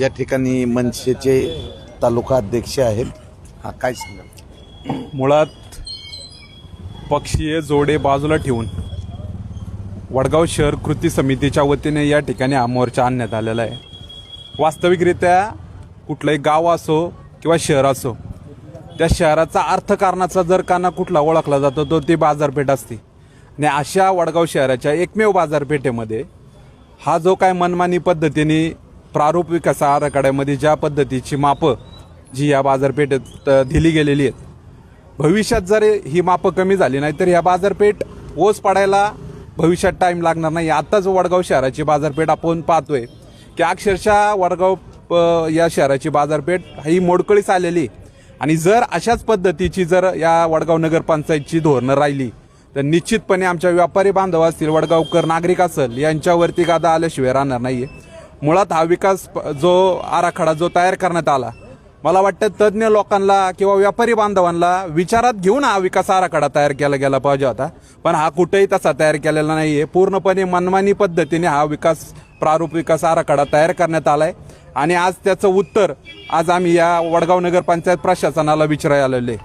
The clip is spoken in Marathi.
या ठिकाणी मनसेचे तालुका अध्यक्ष आहेत. हा काय सांगा मुळात पक्षीय जोडे बाजूला ठेवून वडगाव शहर कृती समितीच्या वतीने या ठिकाणी हा मोर्चा आणण्यात आलेला आहे. वास्तविकरित्या कुठलंही गाव असो किंवा शहर असो त्या शहराचा अर्थकारणाचा जर काना कुठला ओळखला जातो तो ती बाजारपेठ असते. आणि अशा वडगाव शहराच्या एकमेव बाजारपेठेमध्ये हा जो काय मनमानी पद्धतीने प्रारूप विकास आराखड्यामध्ये ज्या पद्धतीची मापं जी या बाजारपेठेत दिली गेलेली आहेत. भविष्यात जर ही मापं कमी झाली नाही तर ह्या बाजारपेठ ओस पडायला भविष्यात टाईम लागणार नाही. आत्ताच वडगाव शहराची बाजारपेठ आपण पाहतोय की अक्षरशः वडगाव या शहराची बाजारपेठ ही मोडकळीस आलेली आणि जर अशाच पद्धतीची जर या वडगाव नगरपंचायतची धोरणं राहिली तर निश्चितपणे आमच्या व्यापारी बांधव असतील वडगावकर नागरिक असेल यांच्यावरती गादा आल्याशिवाय राहणार नाही आहे मुळात हा विकास प- जो आराखडा जो तयार करण्यात आला मला वाटतं तज्ज्ञ लोकांना किंवा व्यापारी बांधवांना विचारात घेऊन हा विकास आराखडा तयार केला गेला पाहिजे होता. पण हा कुठेही तसा तयार केलेला नाही आहे पूर्णपणे मनमानी पद्धतीने हा विकास प्रारूप विकास आराखडा तयार करण्यात आलाय. आणि आज त्याचं उत्तर आज आम्ही या वडगाव नगर पंचायत प्रशासनाला विचारायला आलेले